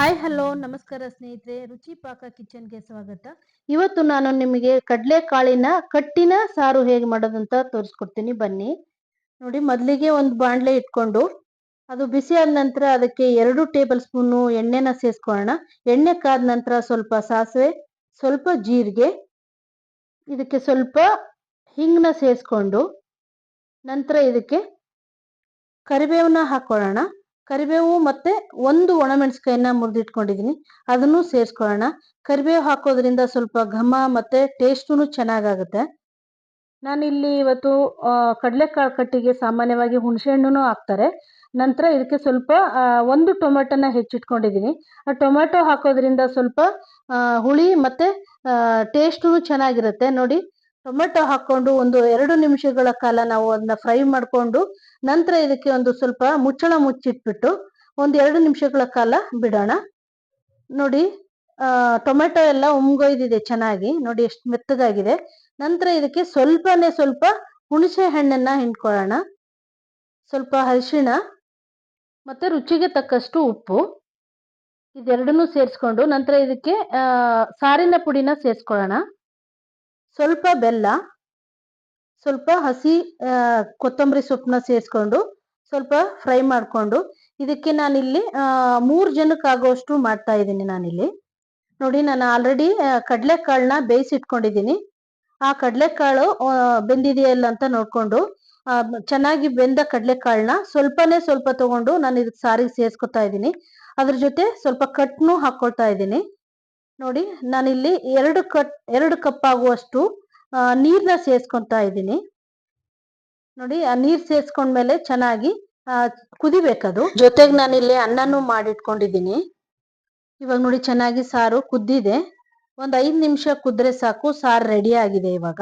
Hi hello ನಮಸ್ಕಾರ ಸ್ನೇಹಿತರೆ, ರುಚಿ ಪಾಕ ಕಿಚನ್ಗೆ ಸ್ವಾಗತ. ಇವತ್ತು ನಾನು ನಿಮಗೆ ಕಡಲೆಕಾಳಿನ ಕಟ್ಟಿನ ಸಾರು ಹೇಗೆ ಮಾಡೋದಂತ ತೋರಿಸ್ಕೊಡ್ತೀನಿ, ಬನ್ನಿ. ನೋಡಿ, ಮೊದಲಿಗೆ ಒಂದು ಬಾಣಲೆ ಇಟ್ಕೊಂಡು, ಅದು ಬಿಸಿ ಆದ ನಂತರ ಅದಕ್ಕೆ ಎರಡು ಟೇಬಲ್ ಸ್ಪೂನು ಎಣ್ಣೆನ ಸೇರಿಸ್ಕೊಳ್ಳೋಣ ಎಣ್ಣೆ ಕಾದ ನಂತರ ಸ್ವಲ್ಪ ಸಾಸಿವೆ, ಸ್ವಲ್ಪ ಜೀರಿಗೆ, ಇದಕ್ಕೆ ಸ್ವಲ್ಪ ಹಿಂಗನ್ನ ಸೇರಿಸ್ಕೊಂಡು ನಂತರ ಇದಕ್ಕೆ ಕರಿಬೇವನ್ನ ಹಾಕೊಳ್ಳೋಣ ಕರಿಬೇವು ಮತ್ತೆ ಒಂದು ಒಣಮೆಣಸಿಕಾಯಿನ ಮುರಿದಿಟ್ಕೊಂಡಿದ್ದೀನಿ ಅದನ್ನು ಸೇರಿಸ್ಕೊಳ್ಳೋಣ. ಕರಿಬೇವು ಹಾಕೋದ್ರಿಂದ ಸ್ವಲ್ಪ ಘಮ ಮತ್ತೆ ಟೇಸ್ಟೂ ಚೆನ್ನಾಗಾಗುತ್ತೆ. ನಾನಿಲ್ಲಿ ಇವತ್ತು ಕಡಲೆಕಾಳು ಕಟ್ಟಿಗೆ ಸಾಮಾನ್ಯವಾಗಿ ಹುಣಸೆಹಣ್ಣು ಹಾಕ್ತಾರೆ. ನಂತರ ಇದಕ್ಕೆ ಸ್ವಲ್ಪ ಒಂದು ಟೊಮೆಟೊನ ಹೆಚ್ಚಿಟ್ಕೊಂಡಿದ್ದೀನಿ ಆ ಟೊಮೆಟೊ ಹಾಕೋದ್ರಿಂದ ಸ್ವಲ್ಪ ಹುಳಿ ಮತ್ತು ಟೇಸ್ಟೂ ಚೆನ್ನಾಗಿರುತ್ತೆ. ನೋಡಿ ಟೊಮೆಟೊ ಹಾಕೊಂಡು ಒಂದು ಎರಡು ನಿಮಿಷಗಳ ಕಾಲ ನಾವು ಅದನ್ನ ಫ್ರೈ ಮಾಡಿಕೊಂಡು ನಂತರ ಇದಕ್ಕೆ ಒಂದು ಸ್ವಲ್ಪ ಮುಚ್ಚಳ ಮುಚ್ಚಿಟ್ಬಿಟ್ಟು ಒಂದು ಎರಡು ನಿಮಿಷಗಳ ಕಾಲ ಬಿಡೋಣ. ನೋಡಿ ಟೊಮೆಟೊ ಎಲ್ಲ ಉಮ್ಗೊಯ್ದಿದೆ ಚೆನ್ನಾಗಿ. ನೋಡಿ, ಎಷ್ಟು ಮೆತ್ತಗಾಗಿದೆ. ನಂತರ ಇದಕ್ಕೆ ಸ್ವಲ್ಪನೇ ಸ್ವಲ್ಪ ಹುಣಸೆ ಹಣ್ಣನ್ನ ಹಿಂಡ್ಕೊಳ್ಳೋಣ. ಸ್ವಲ್ಪ ಅರಿಶಿಣ ಮತ್ತೆ ರುಚಿಗೆ ತಕ್ಕಷ್ಟು ಉಪ್ಪು ಇದೆರಡನ್ನೂ ಸೇರಿಸ್ಕೊಂಡು ನಂತರ ಇದಕ್ಕೆ ಸಾರಿನ ಪುಡಿನ ಸೇರಿಸ್ಕೊಳ್ಳೋಣ. ಸ್ವಲ್ಪ ಬೆಲ್ಲ, ಸ್ವಲ್ಪ ಹಸಿ ಕೊತ್ತಂಬರಿ ಸೊಪ್ಪನ್ನ ಸೇರಿಸ್ಕೊಂಡು ಸ್ವಲ್ಪ ಫ್ರೈ ಮಾಡಿಕೊಂಡು ಇದಕ್ಕೆ ನಾನಿಲ್ಲಿ ಮೂರು ಜನಕ್ಕೆ ಆಗೋಷ್ಟು ಮಾಡ್ತಾ ಇದ್ದೀನಿ ನಾನಿಲ್ಲಿ. ನೋಡಿ ನಾನು ಆಲ್ರೆಡಿ ಕಡಲೆಕಾಳನ್ನ ಬೇಯಿಸಿಟ್ಕೊಂಡಿದ್ದೀನಿ. ಆ ಕಡಲೆಕಾಳು ಬೆಂದಿದೆಯಲ್ಲ ಅಂತ ನೋಡ್ಕೊಂಡು ಚೆನ್ನಾಗಿ ಬೆಂದ ಕಡಲೆಕಾಳನ್ನ ಸ್ವಲ್ಪನೇ ಸ್ವಲ್ಪ ತಗೊಂಡು ನಾನು ಇದಕ್ಕೆ ಸಾರಿಗೆ ಸೇರಿಸ್ಕೊತಾ ಇದ್ದೀನಿ. ಅದ್ರ ಜೊತೆ ಸ್ವಲ್ಪ ಕಟ್ನು ಹಾಕ್ಕೊಳ್ತಾ ಇದ್ದೀನಿ. ನೋಡಿ, ನಾನಿಲ್ಲಿ ಎರಡು ಕಟ್, ಎರಡು ಕಪ್ ಆಗುವಷ್ಟು ನೀರನ್ನ ಸೇರಿಸ್ಕೊತಾ ಇದ್ದೀನಿ. ನೋಡಿ, ಆ ನೀರು ಸೇರ್ಸ್ಕೊಂಡ್ಮೇಲೆ ಚೆನ್ನಾಗಿ ಕುದಿಬೇಕದು. ಜೊತೆಗೆ ನಾನಿಲ್ಲಿ ಅನ್ನನೂ ಮಾಡಿಟ್ಕೊಂಡಿದ್ದೀನಿ. ಇವಾಗ ನೋಡಿ ಚೆನ್ನಾಗಿ ಸಾರು ಕುದ್ದಿದೆ. ಒಂದ್ ಐದು ನಿಮಿಷ ಕುದ್ರೆ ಸಾಕು, ಸಾರು ರೆಡಿ ಆಗಿದೆ ಇವಾಗ.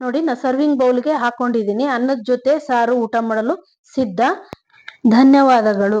ನೋಡಿ, ನಾ ಸರ್ವಿಂಗ್ ಬೌಲ್ಗೆ ಹಾಕೊಂಡಿದ್ದೀನಿ. ಅನ್ನದ ಜೊತೆ ಸಾರು ಊಟ ಮಾಡಲು ಸಿದ್ಧ. ಧನ್ಯವಾದಗಳು.